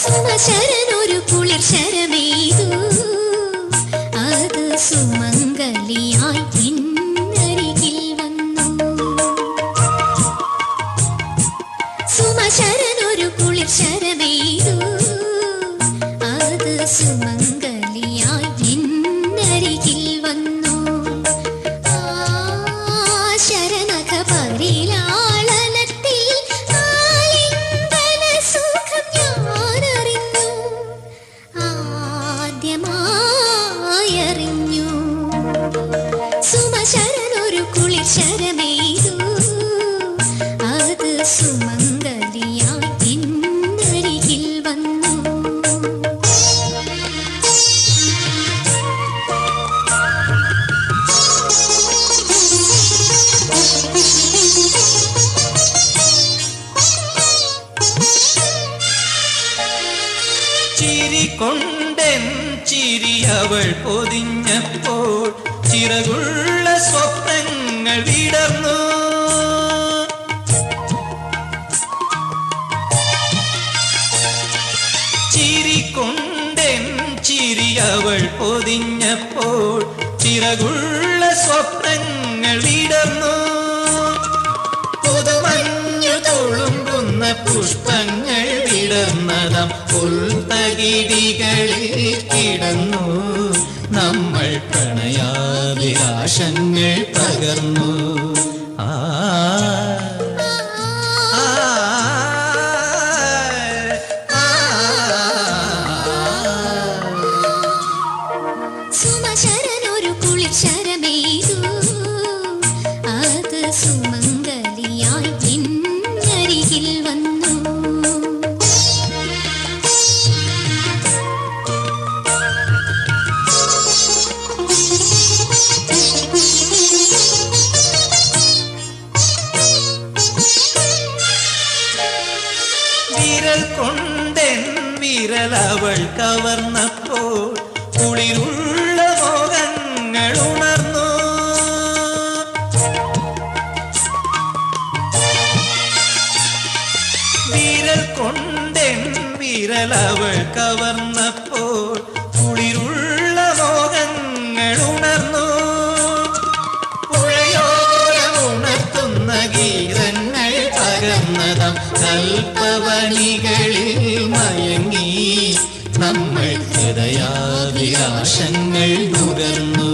സുമശരനൊരു കുളിർ ശരമേതു അത് സുമംഗലിയായി കൊണ്ടെൻ ചിരി അവൾ പൊതിഞ്ഞപ്പോൾ ചിറകുള്ള സ്വപ്നങ്ങൾ വിടർന്നു. ചിരി കൊണ്ടെൻ ചിരി അവൾ പൊതിഞ്ഞപ്പോൾ ചിറകുള്ള സ്വപ്നങ്ങൾ വിടർന്നു. പുതുമഞ്ഞു തുളുമ്പുന്ന പുഷ്പങ്ങൾ വിടർന്നതാം പുൽത്തകിടികളിൽ കിടന്നു. നമ്മൾ പ്രണയാഭിലാഷങ്ങൾ പകർന്നു. ആ. ആ, ആ, സുമശരനൊരു കുളിർ ശരമെയ്തു വിരൽ കൊണ്ടെൻ വിരൽ അവൾ കവർന്നപ്പോൾ കുളിരുള്ള മോഹങ്ങൾ ഉണർന്നു. വിരൽ കൊണ്ടെൻ വിരൽ അവൾ കവർന്നപ്പോൾ ശതം കൽപ്പവണികളിൽ മയങ്ങി നമ്മൾ ഹൃദയാഭിലാഷങ്ങൾ തുടർന്നു